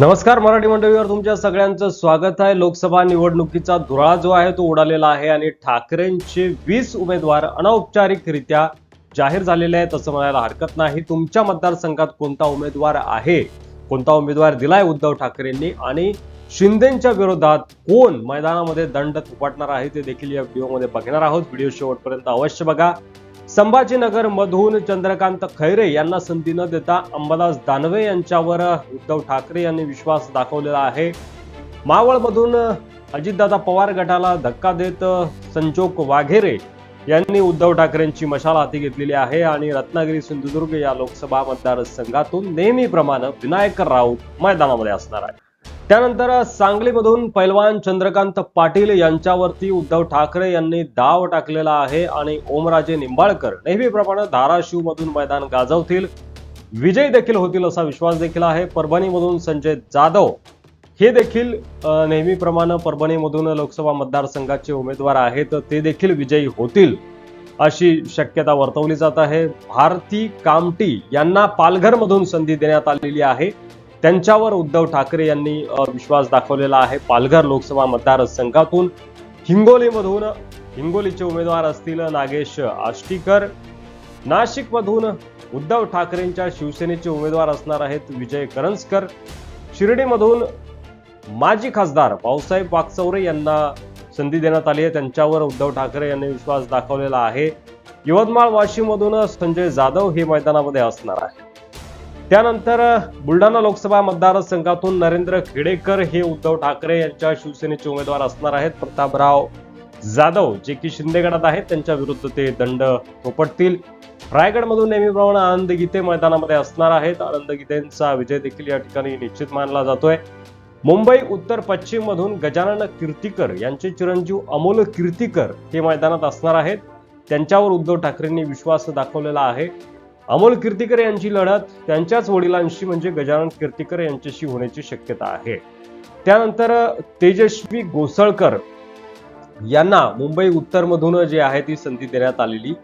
नमस्कार मराठी मंडळीवर तुमच्या सगळ्यांचं स्वागत आहे. लोकसभा निवडणुकीचा धुराळा जो आहे तो उडालेला आहे आणि ठाकरेंचे वीस उमेदवार अनौपचारिकरित्या जाहीर झालेले आहेत असं म्हणायला हरकत नाही. तुमच्या मतदारसंघात कोणता उमेदवार आहे? कोणता उमेदवार दिलाय उद्धव ठाकरेंनी? आणि शिंदेच्या विरोधात कोण मैदानामध्ये दंड थोपटणार आहे ते देखील या व्हिडिओमध्ये बघणार आहोत. व्हिडिओ शेवटपर्यंत अवश्य बघा. संभाजीनगर मधून चंद्रकांत खैरे यांना संधी न देता अंबादास दानवे यांच्यावर उद्धव ठाकरे यांनी विश्वास दाखवलेला आहे. मावळमधून अजितदादा पवार गटाला धक्का देत संजोक वाघेरे यांनी उद्धव ठाकरेंची मशाल हाती घेतलेली आहे आणि रत्नागिरी सिंधुदुर्ग या लोकसभा मतदारसंघातून नेहमीप्रमाणे विनायक राऊत मैदानामध्ये असणार आहे त्यानंतर सांगलीमधून पैलवान चंद्रकांत पाटील यांच्यावरती उद्धव ठाकरे यांनी दाव टाकलेला आहे आणि ओमराजे निंबाळकर नेहमीप्रमाणे धाराशिव मधून मैदान गाजवतील. विजय देखील होतील असा विश्वास देखील आहे. परभणीमधून संजय जाधव हे देखील नेहमीप्रमाणे परभणीमधून लोकसभा मतदारसंघाचे उमेदवार आहेत. ते देखील विजयी होतील अशी शक्यता वर्तवली जात आहे. भारती कामटी यांना पालघरमधून संधी देण्यात आलेली आहे. त्यांच्यावर उद्धव ठाकरे यांनी विश्वास दाखवलेला आहे. पालघर लोकसभा मतदारसंघातून हिंगोलीमधून हिंगोलीचे उमेदवार असतील नागेश आष्टीकर नाशिकमधून उद्धव ठाकरेंच्या शिवसेनेचे उमेदवार असणार आहेत विजय करंजकर शिर्डीमधून माजी खासदार भाऊसाहेब वागचौरे यांना संधी देण्यात आली आहे. त्यांच्यावर उद्धव ठाकरे यांनी विश्वास दाखवलेला आहे. यवतमाळ वाशिममधून संजय जाधव हे मैदानामध्ये असणार आहे त्यानंतर बुलढाणा लोकसभा मतदारसंघातून नरेंद्र खेडेकर हे उद्धव ठाकरे यांच्या शिवसेनेचे उमेदवार असणार आहेत. प्रतापराव जाधव जे की शिंदेगडात आहेत त्यांच्या विरुद्ध ते दंड थोपटतील रायगडमधून नेहमीप्रमाणे आनंद गीते मैदानामध्ये असणार आहेत. आनंद गीतेंचा विजय देखील या ठिकाणी निश्चित मानला जातोय. मुंबई उत्तर पश्चिम मधून गजानन कीर्तीकर यांचे चिरंजीव अमोल कीर्तीकर हे मैदानात असणार आहेत. त्यांच्यावर उद्धव ठाकरेंनी विश्वास दाखवलेला आहे. अमोल कीर्तीकर यांची लढत त्यांच्याच वडिलांशी म्हणजे गजानन कीर्तीकर यांच्याशी होण्याची शक्यता आहे. त्यानंतर तेजस्वी गोसळकर यांना मुंबई उत्तरमधून जे आहे ती संधी देण्यात आलेली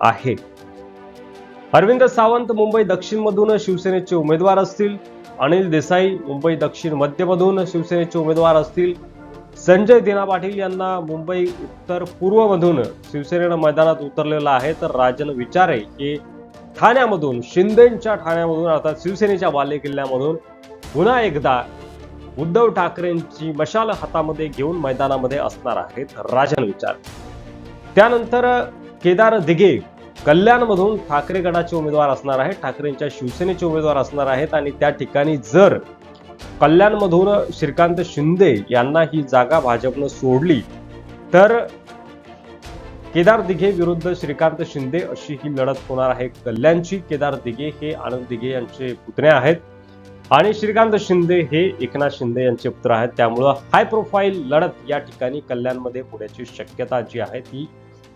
आहे. अरविंद सावंत मुंबई दक्षिण मधून शिवसेनेचे उमेदवार असतील. अनिल देसाई मुंबई दक्षिण मध्यमधून शिवसेनेचे उमेदवार असतील. संजय दिना पाटील यांना मुंबई उत्तर पूर्वमधून शिवसेनेनं मैदानात उतरलेलं आहे. तर राजन विचारे हे ठाण्यामधून शिंदेच्या ठाण्यामधून अर्थात शिवसेनेच्या बाले किल्ल्यामधून पुन्हा एकदा उद्धव ठाकरेंची मशाल हातामध्ये घेऊन मैदानामध्ये असणार आहेत राजन विचार. त्यानंतर केदार दिघे कल्याणमधून ठाकरे गटाचे उमेदवार असणार आहेत ठाकरेंच्या शिवसेनेचे उमेदवार असणार आहेत आणि त्या ठिकाणी जर कल्याणमधून श्रीकांत शिंदे यांना ही जागा भाजपनं सोडली तर केदार दिघे विरुद्ध श्रीकांत शिंदे अशी ही लढत होणार आहे. कल्याणची केदार दिघे हे आनंद दिघे यांचे पुतणे आहेत. आणि श्रीकांत शिंदे हे एकनाथ शिंदे यांचे पुत्र आहेत. त्यामुळं हाय प्रोफाईल लढत या ठिकाणी कल्याणमध्ये होण्याची शक्यता जी आहे ती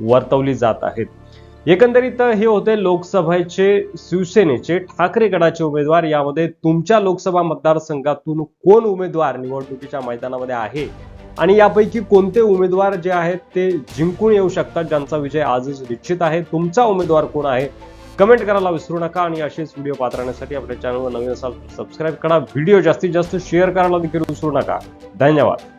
वर्तवली जात आहेत एकंदरीत हे होते लोकसभेचे शिवसेनेचे ठाकरे गटाचे उमेदवार. यामध्ये तुमच्या लोकसभा मतदारसंघातून कोण उमेदवार निवडणुकीच्या मैदानामध्ये आहे? आणि यापैकी कोणते उमेदवार जे आहेत ते जिंकून येऊ शकतात ज्यांचा विजय आजच निश्चित आहे. तुमचा उमेदवार कोण आहे? कमेंट करायला विसरू नका आणि असेच व्हिडिओ पाहण्यासाठी आपल्या चॅनलवर नवीन असाल सबस्क्राईब करा. व्हिडिओ जास्तीत जास्त शेअर करायला देखील विसरू नका. धन्यवाद.